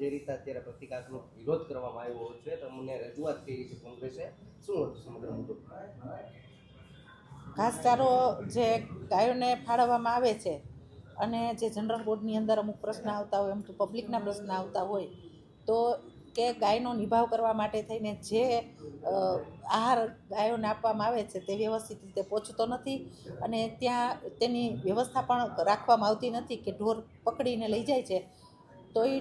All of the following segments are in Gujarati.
જે રીતે અત્યારે પ્રતિકાત્મક વિરોધ કરવામાં આવ્યો છે તમને રજૂઆત કરી છે કોંગ્રેસે. શું હતું સમગ્ર મુદ્દો? ઘાસચારો જે ગાયોને ફાળવવામાં આવે છે અને જે જનરલ બોર્ડની અંદર અમુક પ્રશ્ન આવતા હોય, અમુક પબ્લિકના પ્રશ્ન આવતા હોય, તો કે ગાયનો નિભાવ કરવા માટે થઈને જે આહાર ગાયોને આપવામાં આવે છે તે વ્યવસ્થિત રીતે પહોંચતો નથી અને ત્યાં તેની વ્યવસ્થા પણ રાખવામાં આવતી નથી કે ઢોર પકડીને લઈ જાય છે, તો એ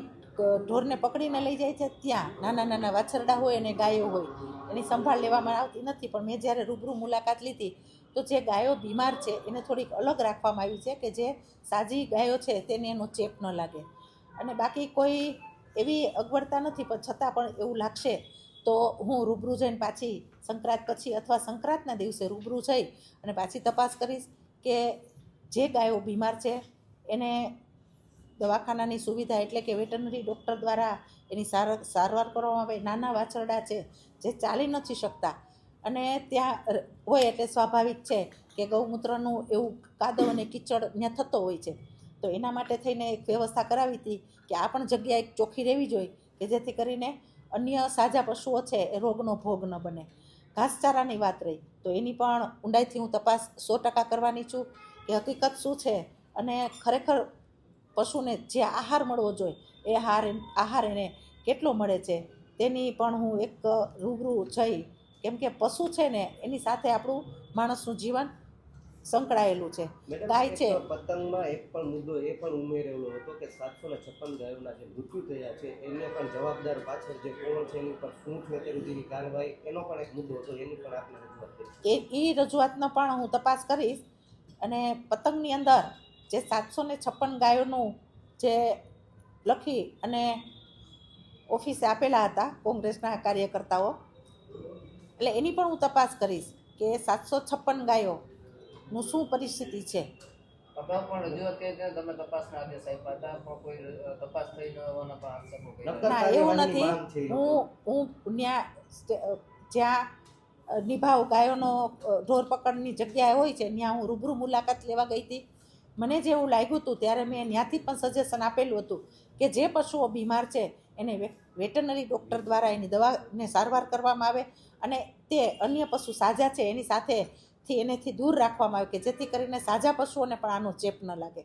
ઢોરને પકડીને લઈ જાય છે ત્યાં. નાના નાના વાછરડા હોય અને ગાયો હોય. એની સંભાળ લેવામાં આવતી નથી, પણ મેં જ્યારે રૂબરૂ મુલાકાત લીધી, તો જે ગાયો બીમાર છે, એને થોડીક અલગ રાખવામાં આવી છે કે જે સાજી ગાયો છે, તેને એનો ચેપ ન લાગે. અને બાકી કોઈ એવી અગવડતા નથી, પણ છતાં પણ એવું લાગશે, તો હું રૂબરૂ જઈને પાછી સંક્રાંત પછી અથવા સંક્રાંતના દિવસે રૂબરૂ જઈ અને પાછી તપાસ કરીશ કે જે ગાયો બીમાર છે, એને દવાખાનાની સુવિધા એટલે કે વેટરનરી ડૉક્ટર દ્વારા એની સાર, સારવાર કરવામાં આવે, નાના વાછરડા છે જે ચાલી નથી શકતા. અને ત્યાં હોય એટલે સ્વાભાવિક છે કે ગૌમૂત્રનું એવું કાદવ અને કીચડ ત્યાં થતો હોય છે. તો એના માટે થઈને એક વ્યવસ્થા કરાવી હતી કે આ પણ જગ્યા એક ચોખ્ખી રહેવી જોઈએ કે જેથી કરીને અન્ય સાજા પશુઓ છે એ રોગનો ભોગ ન બને. ઘાસચારાની વાત રહી, તો એની પણ ઊંડાઈથી હું તપાસ સો ટકા કરવાની છું કે હકીકત શું છે અને ખરેખર પશુને જે આહાર મળવો જોઈએ એ આહાર આહાર એને કેટલો મળે છે તેની પણ હું એક રૂબરૂ જઈ કેમ કે પશુ છે ને એની સાથે આપણું માણસનું જીવન સંકળાયેલું છે ગાય છે. પતંગમાં એક પણ મુદ્દો એ પણ ઉમેરેલો હતો કે સાતસો ને છપ્પન ગાયોના જે મૃત્યુ થયા છે એને પણ જવાબદાર પાછળ જે કોણ છે એની પર શું છે તે સુધીની કાર્યવાહી એનો પણ એક મુદ્દો હતો એની પણ આપણે રજૂઆત કરી એ એ રજૂઆતનો પણ હું તપાસ કરીશ અને પતંગની અંદર જે સાતસો ને છપ્પન ગાયોનું જે લખી અને ઓફિસે આપેલા હતા કોંગ્રેસના કાર્યકર્તાઓ. એટલે એની પણ હું તપાસ કરીશ કે સાતસો છપ્પન ગાયોનું શું પરિસ્થિતિ છે. એવું નથી. હું હું ત્યાં જ્યાં નિભાવ ગાયોનો ઢોરપકડની ઢોર પકડની જગ્યાએ હોય છે ત્યાં હું રૂબરૂ મુલાકાત લેવા ગઈ હતી. મને જેવું લાગ્યું હતું ત્યારે મેં ત્યાંથી પણ સજેશન આપેલું હતું કે જે પશુઓ બીમાર છે એને વેટરનરી ડૉક્ટર દ્વારા એની દવાને સારવાર કરવામાં આવે અને તે અન્ય પશુ સાજા છે એની સાથેથી એનેથી દૂર રાખવામાં આવે કે જેથી કરીને સાજા પશુઓને પણ આનો ચેપ ન લાગે.